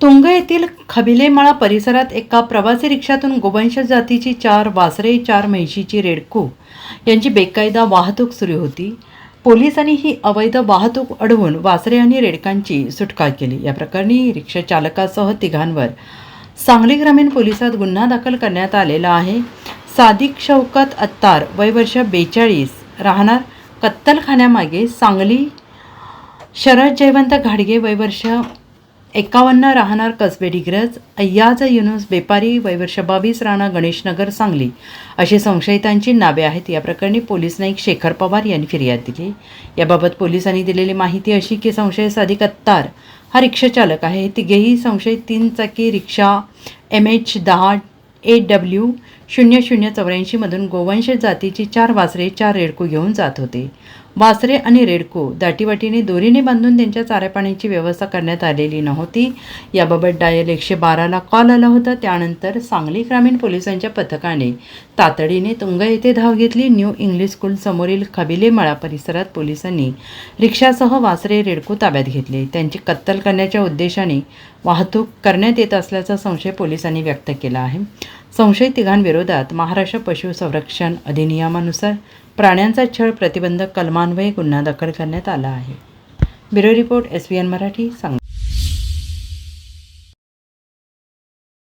तुंग येथील खबिलेमाळा परिसरात एका प्रवासी रिक्षातून गोवंश जातीची चार वासरे चार म्हैशीची रेडकू यांची बेकायदा वाहतूक सुरू होती. पोलिसांनी ही अवैध वाहतूक अडवून वासरे आणि रेडकांची सुटका केली. या प्रकरणी रिक्षा चालकासह तिघांवर सांगली ग्रामीण पोलिसात गुन्हा दाखल करण्यात आलेला आहे. सादिक शौकत अत्तार वय वर्ष बेचाळीस राहणार कत्तलखान्यामागे सांगली शरद जयवंत घाडगे वय वर्ष एकावन्न राहणार कसबे डिग्रज अय्याज युनुस बेपारी वैवर्ष बावीस राणा गणेशनगर सांगली. अशी संशयितांची नावे आहेत. या प्रकरणी पोलीस नाईक शेखर पवार यांनी फिर्याद दिली. याबाबत पोलिसांनी दिलेली माहिती अशी की संशय साधिक अत्तार हा रिक्षाचालक आहे. तिघेही संशयित तीन चाकी रिक्षा एम एच दहा ए डब्ल्यू शून्य शून्य चौऱ्याऐंशीमधून गोवंश जातीची चार वासरे चार रेडकू घेऊन जात होते. वासरे आणि रेडको दाटीवाटीने दोरीने बांधून त्यांच्या चाऱ्यापाण्याची व्यवस्था करण्यात आलेली नव्हती. याबाबत डायल एकशे बाराला कॉल आला होता. त्यानंतर सांगली ग्रामीण पोलिसांच्या पथकाने तातडीने तुंग येथे धाव घेतली. न्यू इंग्लिश स्कूल समोरील खबिलेमळा परिसरात पोलिसांनी रिक्षासह वासरे रेडकू ताब्यात घेतले. त्यांची कत्तल करण्याच्या उद्देशाने वाहतूक करण्यात येत असल्याचा संशय पोलिसांनी व्यक्त केला आहे. संशयित तिघांविरोधात महाराष्ट्र पशु संरक्षण अधिनियमानुसार प्राण्यांचा छळ प्रतिबंधक कलमान्वये गुन्हा दाखल करण्यात आला आहे. Bureau report S V N Marathi सांग